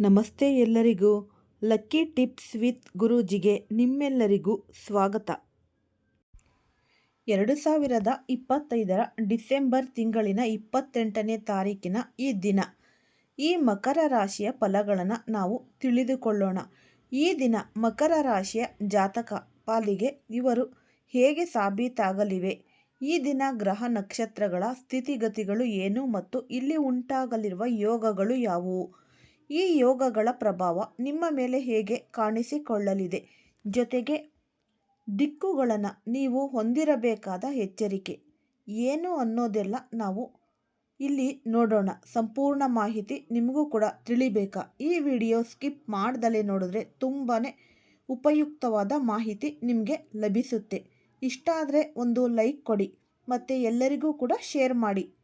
ನಮಸ್ತೆ ಎಲ್ಲರಿಗೂ. Lucky tips with ಗುರೂಜಿಗೆ ನಿಮ್ಮೆಲ್ಲರಿಗೂ ಸ್ವಾಗತ. ಎರಡು ಸಾವಿರದ ಇಪ್ಪತ್ತೈದರ ಡಿಸೆಂಬರ್ ತಿಂಗಳಿನ ಇಪ್ಪತ್ತೆಂಟನೇ ತಾರೀಕಿನ ಈ ದಿನ. ಈ ಮಕರ ರಾಶಿಯ ಫಲಗಳನ್ನು ನಾವು ತಿಳಿದುಕೊಳ್ಳೋಣ. ಈ ದಿನ ಮಕರ ರಾಶಿಯ ಜಾತಕ ಪಾಲಿಗೆ ಇವರು ಹೇಗೆ ಸಾಬೀತಾಗಲಿವೆ? ಈ ದಿನ ಗ್ರಹ ನಕ್ಷತ್ರಗಳ ಸ್ಥಿತಿಗತಿಗಳು ಏನು ಮತ್ತು ಇಲ್ಲಿ ಉಂಟಾಗಲಿರುವ ಯೋಗಗಳು ಯಾವುವು? ಈ ಯೋಗಗಳ ಪ್ರಭಾವ ನಿಮ್ಮ ಮೇಲೆ ಹೇಗೆ ಕಾಣಿಸಿಕೊಳ್ಳಲಿದೆ? ಜೊತೆಗೆ, ದಿಕ್ಕುಗಳನ್ನು ನೀವು ಹೊಂದಿರಬೇಕಾದ ಎಚ್ಚರಿಕೆ ಏನು ಅನ್ನೋದೆಲ್ಲ ನಾವು ಇಲ್ಲಿ ನೋಡೋಣ. ಸಂಪೂರ್ಣ ಮಾಹಿತಿ ನಿಮಗೂ ಕೂಡ ತಿಳಿಬೇಕಾ? ಈ ವಿಡಿಯೋ ಸ್ಕಿಪ್ ಮಾಡ್ದಲೇ ನೋಡಿದ್ರೆ ತುಂಬಾ ಉಪಯುಕ್ತವಾದ ಮಾಹಿತಿ ನಿಮಗೆ ಲಭಿಸುತ್ತೆ. ಇಷ್ಟ ಆದರೆ ಒಂದು ಲೈಕ್ ಕೊಡಿ ಮತ್ತು ಎಲ್ಲರಿಗೂ ಕೂಡ ಶೇರ್ ಮಾಡಿ.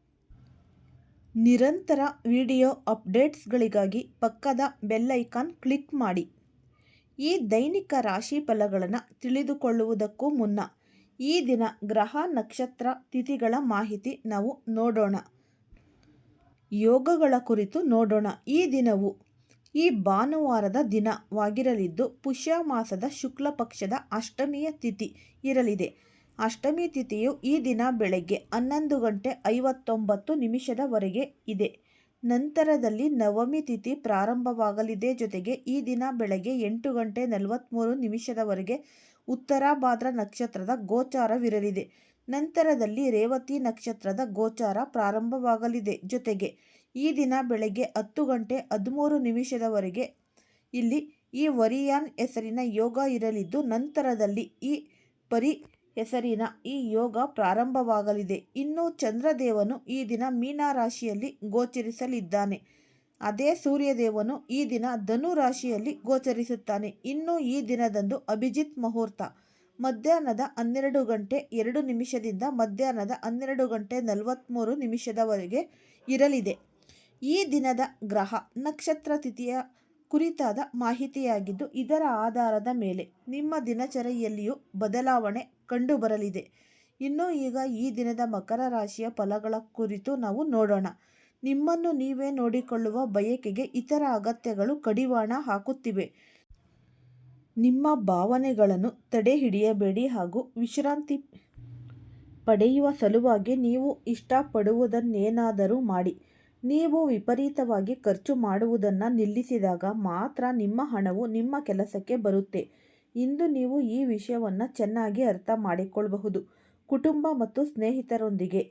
ನಿರಂತರ ವಿಡಿಯೋ ಅಪ್ಡೇಟ್ಸ್ಗಳಿಗಾಗಿ ಪಕ್ಕದ ಬೆಲ್ಲೈಕಾನ್ ಕ್ಲಿಕ್ ಮಾಡಿ. ಈ ದೈನಿಕ ರಾಶಿ ಫಲಗಳನ್ನು ತಿಳಿದುಕೊಳ್ಳುವುದಕ್ಕೂ ಮುನ್ನ ಈ ದಿನ ಗ್ರಹ ನಕ್ಷತ್ರ ತಿಥಿಗಳ ಮಾಹಿತಿ ನಾವು ನೋಡೋಣ. ಯೋಗಗಳ ಕುರಿತು ನೋಡೋಣ. ಈ ದಿನವು ಈ ಭಾನುವಾರದ ದಿನವಾಗಿರಲಿದ್ದು, ಪುಷ್ಯ ಮಾಸದ ಶುಕ್ಲ ಪಕ್ಷದ ಅಷ್ಟಮಿಯ ತಿಥಿ ಇರಲಿದೆ. ಅಷ್ಟಮಿ ತಿಥಿಯು ಈ ದಿನ ಬೆಳಗ್ಗೆ ಹನ್ನೊಂದು ಗಂಟೆ ಐವತ್ತೊಂಬತ್ತು ನಿಮಿಷದವರೆಗೆ ಇದೆ. ನಂತರದಲ್ಲಿ ನವಮಿ ತಿಥಿ ಪ್ರಾರಂಭವಾಗಲಿದೆ. ಜೊತೆಗೆ ಈ ದಿನ ಬೆಳಗ್ಗೆ ಎಂಟು ಗಂಟೆ ನಲವತ್ತ್ಮೂರು ನಿಮಿಷದವರೆಗೆ ಉತ್ತರಾಭಾದ್ರ ನಕ್ಷತ್ರದ ಗೋಚಾರವಿರಲಿದೆ. ನಂತರದಲ್ಲಿ ರೇವತಿ ನಕ್ಷತ್ರದ ಗೋಚಾರ ಪ್ರಾರಂಭವಾಗಲಿದೆ. ಜೊತೆಗೆ ಈ ದಿನ ಬೆಳಗ್ಗೆ ಹತ್ತು ಗಂಟೆ ಹದಿಮೂರು ನಿಮಿಷದವರೆಗೆ ಇಲ್ಲಿ ಈ ವರಿಯಾನ್ ಹೆಸರಿನ ಯೋಗ ಇರಲಿದ್ದು, ನಂತರದಲ್ಲಿ ಈ ಪರಿ ಹೆಸರಿನ ಈ ಯೋಗ ಪ್ರಾರಂಭವಾಗಲಿದೆ. ಇನ್ನು ಚಂದ್ರದೇವನು ಈ ದಿನ ಮೀನ ರಾಶಿಯಲ್ಲಿ ಗೋಚರಿಸಲಿದ್ದಾನೆ. ಅದೇ ಸೂರ್ಯದೇವನು ಈ ದಿನ ಧನು ರಾಶಿಯಲ್ಲಿ ಗೋಚರಿಸುತ್ತಾನೆ. ಇನ್ನು ಈ ದಿನದಂದು ಅಭಿಜಿತ್ ಮುಹೂರ್ತ. ಮಧ್ಯಾಹ್ನದ ಹನ್ನೆರಡು ಗಂಟೆ ಎರಡು ನಿಮಿಷದಿಂದ ಮಧ್ಯಾಹ್ನದ ಹನ್ನೆರಡು ಗಂಟೆ ನಲವತ್ತ್ಮೂರು ನಿಮಿಷದವರೆಗೆ ಇರಲಿದೆ. ಈ ದಿನದ ಗ್ರಹ ನಕ್ಷತ್ರ ತಿಥಿಯ ಕುರಿತಾದ ಮಾಹಿತಿಯಾಗಿದ್ದು, ಇದರ ಆಧಾರದ ಮೇಲೆ ನಿಮ್ಮ ದಿನಚರಿಯಲ್ಲಿಯೂ ಬದಲಾವಣೆ ಕಂಡುಬರಲಿದೆ. ಇನ್ನು ಈಗ ಈ ದಿನದ ಮಕರ ರಾಶಿಯ ಫಲಗಳ ಕುರಿತು ನಾವು ನೋಡೋಣ. ನಿಮ್ಮನ್ನು ನೀವೇ ನೋಡಿಕೊಳ್ಳುವ ಬಯಕೆಗೆ ಇತರ ಅಗತ್ಯಗಳು ಕಡಿವಾಣ ಹಾಕುತ್ತಿವೆ. ನಿಮ್ಮ ಭಾವನೆಗಳನ್ನು ತಡೆ ಹಿಡಿಯಬೇಡಿ ಹಾಗೂ ವಿಶ್ರಾಂತಿ ಪಡೆಯುವ ಸಲುವಾಗಿ ನೀವು ಇಷ್ಟಪಡುವುದನ್ನೇನಾದರೂ ಮಾಡಿ. ನೀವು ವಿಪರೀತವಾಗಿ ಖರ್ಚು ಮಾಡುವುದನ್ನು ನಿಲ್ಲಿಸಿದಾಗ ಮಾತ್ರ ನಿಮ್ಮ ಹಣವು ನಿಮ್ಮ ಕೆಲಸಕ್ಕೆ ಬರುತ್ತೆ. ಇಂದು ನೀವು ಈ ವಿಷಯವನ್ನು ಚೆನ್ನಾಗಿ ಅರ್ಥ ಮಾಡಿಕೊಳ್ಳಬಹುದು ಕುಟುಂಬ ಮತ್ತು ಸ್ನೇಹಿತರೊಂದಿಗೆ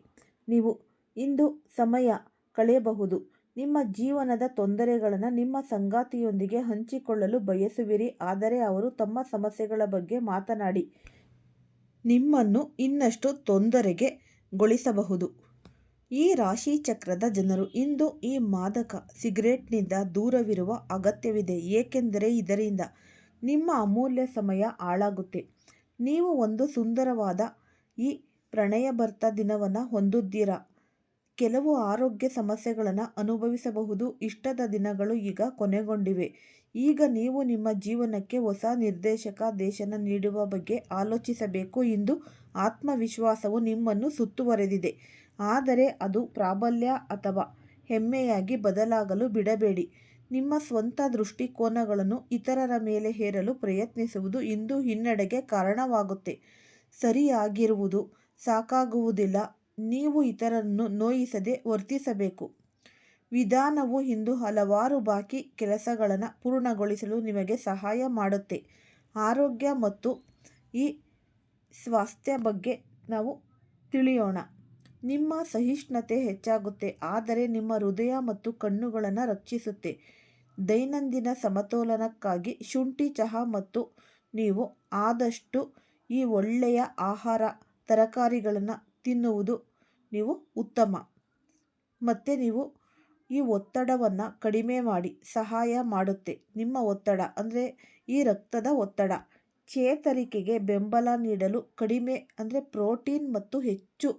ನೀವು ಇಂದು ಸಮಯ ಕಳೆಯಬಹುದು. ನಿಮ್ಮ ಜೀವನದ ತೊಂದರೆಗಳನ್ನು ನಿಮ್ಮ ಸಂಗಾತಿಯೊಂದಿಗೆ ಹಂಚಿಕೊಳ್ಳಲು ಬಯಸುವಿರಿ. ಆದರೆ ಅವರು ತಮ್ಮ ಸಮಸ್ಯೆಗಳ ಬಗ್ಗೆ ಮಾತನಾಡಿ ನಿಮ್ಮನ್ನು ಇನ್ನಷ್ಟು ತೊಂದರೆಗೆ ಗೊಳಿಸಬಹುದು. ಈ ರಾಶಿ ಚಕ್ರದ ಜನರು ಇಂದು ಈ ಮಾದಕ ಸಿಗರೇಟ್ನಿಂದ ದೂರವಿರುವ ಅಗತ್ಯವಿದೆ. ಏಕೆಂದರೆ ಇದರಿಂದ ನಿಮ್ಮ ಅಮೂಲ್ಯ ಸಮಯ ಹಾಳಾಗುತ್ತೆ. ನೀವು ಒಂದು ಸುಂದರವಾದ ಈ ಪ್ರಣಯಭರ್ತ ದಿನವನ್ನು ಹೊಂದಿದ್ದೀರಾ ಕೆಲವು ಆರೋಗ್ಯ ಸಮಸ್ಯೆಗಳನ್ನು ಅನುಭವಿಸಬಹುದು. ಇಷ್ಟದ ದಿನಗಳು ಈಗ ಕೊನೆಗೊಂಡಿವೆ. ಈಗ ನೀವು ನಿಮ್ಮ ಜೀವನಕ್ಕೆ ಹೊಸ ನಿರ್ದೇಶಕ ದೇಶನ ನೀಡುವ ಬಗ್ಗೆ ಆಲೋಚಿಸಬೇಕು ಎಂದು ಆತ್ಮವಿಶ್ವಾಸವು ನಿಮ್ಮನ್ನು ಸುತ್ತುವರೆದಿದೆ. ಆದರೆ ಅದು ಪ್ರಾಬಲ್ಯ ಅಥವಾ ಹೆಮ್ಮೆಯಾಗಿ ಬದಲಾಗಲು ಬಿಡಬೇಡಿ. ನಿಮ್ಮ ಸ್ವಂತ ದೃಷ್ಟಿಕೋನಗಳನ್ನು ಇತರರ ಮೇಲೆ ಹೇರಲು ಪ್ರಯತ್ನಿಸುವುದು ಇಂದು ಹಿನ್ನಡೆಗೆ ಕಾರಣವಾಗುತ್ತೆ. ಸರಿಯಾಗಿರುವುದು ಸಾಕಾಗುವುದಿಲ್ಲ. ನೀವು ಇತರರನ್ನು ನೋಯಿಸದೆ ವರ್ತಿಸಬೇಕು. ವಿಧಾನವು ಇಂದು ಹಲವಾರು ಬಾಕಿ ಕೆಲಸಗಳನ್ನು ಪೂರ್ಣಗೊಳಿಸಲು ನಿಮಗೆ ಸಹಾಯ ಮಾಡುತ್ತೆ. ಆರೋಗ್ಯ ಮತ್ತು ಈ ಸ್ವಾಸ್ಥ್ಯ ಬಗ್ಗೆ ನಾವು ತಿಳಿಯೋಣ. ನಿಮ್ಮ ಸಹಿಷ್ಣುತೆ ಹೆಚ್ಚಾಗುತ್ತೆ, ಆದರೆ ನಿಮ್ಮ ಹೃದಯ ಮತ್ತು ಕಣ್ಣುಗಳನ್ನು ರಕ್ಷಿಸುತ್ತೆ. ದೈನಂದಿನ ಸಮತೋಲನಕ್ಕಾಗಿ ಶುಂಠಿ ಚಹಾ ಮತ್ತು ನೀವು ಆದಷ್ಟು ಈ ಒಳ್ಳೆಯ ಆಹಾರ ತರಕಾರಿಗಳನ್ನು ತಿನ್ನುವುದು ನೀವು ಉತ್ತಮ. ಮತ್ತು ನೀವು ಈ ಒತ್ತಡವನ್ನು ಕಡಿಮೆ ಮಾಡಿ ಸಹಾಯ ಮಾಡುತ್ತೆ. ನಿಮ್ಮ ಒತ್ತಡ ಅಂದರೆ ಈ ರಕ್ತದ ಒತ್ತಡ. ಚೇತರಿಕೆಗೆ ಬೆಂಬಲ ನೀಡಲು ಕಡಿಮೆ ಅಂದರೆ ಪ್ರೋಟೀನ್ ಮತ್ತು ಹೆಚ್ಚು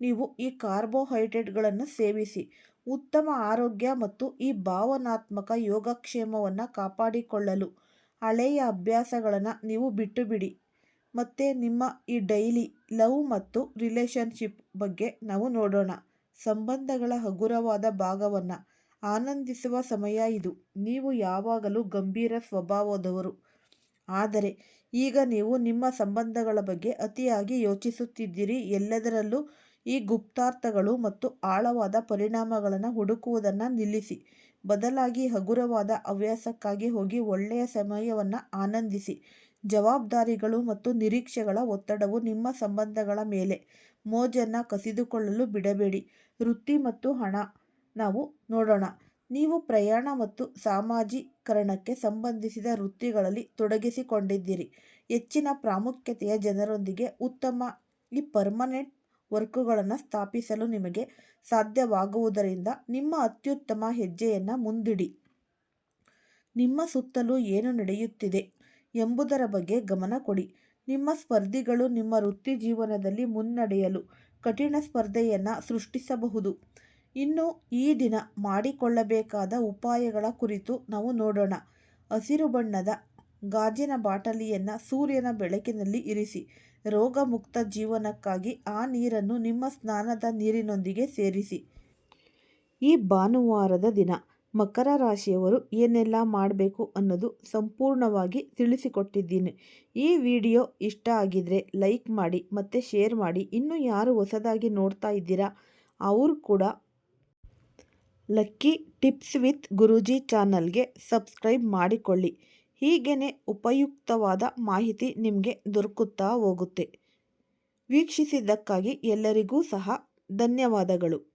ನೀವು ಈ ಕಾರ್ಬೋಹೈಡ್ರೇಟ್ಗಳನ್ನು ಸೇವಿಸಿ, ಉತ್ತಮ ಆರೋಗ್ಯ ಮತ್ತು ಈ ಭಾವನಾತ್ಮಕ ಯೋಗಕ್ಷೇಮವನ್ನು ಕಾಪಾಡಿಕೊಳ್ಳಲು ಹಳೆಯ ಅಭ್ಯಾಸಗಳನ್ನು ನೀವು ಬಿಟ್ಟು ಬಿಡಿ ಮತ್ತು ನಿಮ್ಮ ಈ ಡೈಲಿ ಲವ್ ಮತ್ತು ರಿಲೇಷನ್ಶಿಪ್ ಬಗ್ಗೆ ನಾವು ನೋಡೋಣ. ಸಂಬಂಧಗಳ ಹಗುರವಾದ ಭಾಗವನ್ನು ಆನಂದಿಸುವ ಸಮಯ ಇದು. ನೀವು ಯಾವಾಗಲೂ ಗಂಭೀರ ಸ್ವಭಾವದವರು. ಆದರೆ ಈಗ ನೀವು ನಿಮ್ಮ ಸಂಬಂಧಗಳ ಬಗ್ಗೆ ಅತಿಯಾಗಿ ಯೋಚಿಸುತ್ತಿದ್ದೀರಿ. ಎಲ್ಲದರಲ್ಲೂ ಈ ಗುಪ್ತಾರ್ಥಗಳು ಮತ್ತು ಆಳವಾದ ಪರಿಣಾಮಗಳನ್ನು ಹುಡುಕುವುದನ್ನು ನಿಲ್ಲಿಸಿ. ಬದಲಾಗಿ ಹಗುರವಾದ ಹವ್ಯಾಸಕ್ಕಾಗಿ ಹೋಗಿ ಒಳ್ಳೆಯ ಸಮಯವನ್ನು ಆನಂದಿಸಿ. ಜವಾಬ್ದಾರಿಗಳು ಮತ್ತು ನಿರೀಕ್ಷೆಗಳ ಒತ್ತಡವು ನಿಮ್ಮ ಸಂಬಂಧಗಳ ಮೇಲೆ. ಮೋಜನ್ನು ಕಸಿದುಕೊಳ್ಳಲು ಬಿಡಬೇಡಿ. ವೃತ್ತಿ ಮತ್ತು ಹಣ. ನಾವು ನೋಡೋಣ. ನೀವು ಪ್ರಯಾಣ ಮತ್ತು ಸಾಮಾಜೀಕರಣಕ್ಕೆ ಸಂಬಂಧಿಸಿದ ವೃತ್ತಿಗಳಲ್ಲಿ ತೊಡಗಿಸಿಕೊಂಡಿದ್ದೀರಿ. ಹೆಚ್ಚಿನ ಪ್ರಾಮುಖ್ಯತೆಯ ಜನರೊಂದಿಗೆ ಉತ್ತಮ ಈ ಪರ್ಮನೆಂಟ್ ವರ್ಕುಗಳನ್ನು ಸ್ಥಾಪಿಸಲು ನಿಮಗೆ ಸಾಧ್ಯವಾಗುವುದರಿಂದ ನಿಮ್ಮ ಅತ್ಯುತ್ತಮ ಹೆಜ್ಜೆಯನ್ನು ಮುಂದಿಡಿ. ನಿಮ್ಮ ಸುತ್ತಲೂ ಏನು ನಡೆಯುತ್ತಿದೆ ಎಂಬುದರ ಬಗ್ಗೆ ಗಮನ ಕೊಡಿ. ನಿಮ್ಮ ಸ್ಪರ್ಧಿಗಳು ನಿಮ್ಮ ವೃತ್ತಿ ಜೀವನದಲ್ಲಿ ಮುನ್ನಡೆಯಲು ಕಠಿಣ ಸ್ಪರ್ಧೆಯನ್ನು ಸೃಷ್ಟಿಸಬಹುದು. ಇನ್ನು ಈ ದಿನ ಮಾಡಿಕೊಳ್ಳಬೇಕಾದ ಉಪಾಯಗಳ ಕುರಿತು ನಾವು ನೋಡೋಣ. ಹಸಿರು ಬಣ್ಣದ ಗಾಜಿನ ಬಾಟಲಿಯನ್ನು ಸೂರ್ಯನ ಬೆಳಕಿನಲ್ಲಿ ಇರಿಸಿ. ರೋಗಮುಕ್ತ ಜೀವನಕ್ಕಾಗಿ ಆ ನೀರನ್ನು ನಿಮ್ಮ ಸ್ನಾನದ ನೀರಿನೊಂದಿಗೆ ಸೇರಿಸಿ. ಈ ಭಾನುವಾರದ ದಿನ ಮಕರ ರಾಶಿಯವರು ಏನೆಲ್ಲ ಮಾಡಬೇಕು ಅನ್ನೋದು ಸಂಪೂರ್ಣವಾಗಿ ತಿಳಿಸಿಕೊಟ್ಟಿದ್ದೀನಿ. ಈ ವಿಡಿಯೋ ಇಷ್ಟ ಆಗಿದ್ರೆ ಲೈಕ್ ಮಾಡಿ ಮತ್ತು ಶೇರ್ ಮಾಡಿ. ಇನ್ನು ಯಾರು ಹೊಸದಾಗಿ ನೋಡ್ತಾ ಇದ್ದೀರಾ, ಅವರು ಕೂಡ ಲಕ್ಕಿ ಟಿಪ್ಸ್ ವಿತ್ ಗುರೂಜಿ ಚಾನಲ್ಗೆ ಸಬ್ಸ್ಕ್ರೈಬ್ ಮಾಡಿಕೊಳ್ಳಿ. ಹೀಗೇ ಉಪಯುಕ್ತವಾದ ಮಾಹಿತಿ ನಿಮಗೆ ದೊರಕುತ್ತಾ ಹೋಗುತ್ತೆ. ವೀಕ್ಷಿಸಿದ್ದಕ್ಕಾಗಿ ಎಲ್ಲರಿಗೂ ಸಹ ಧನ್ಯವಾದಗಳು.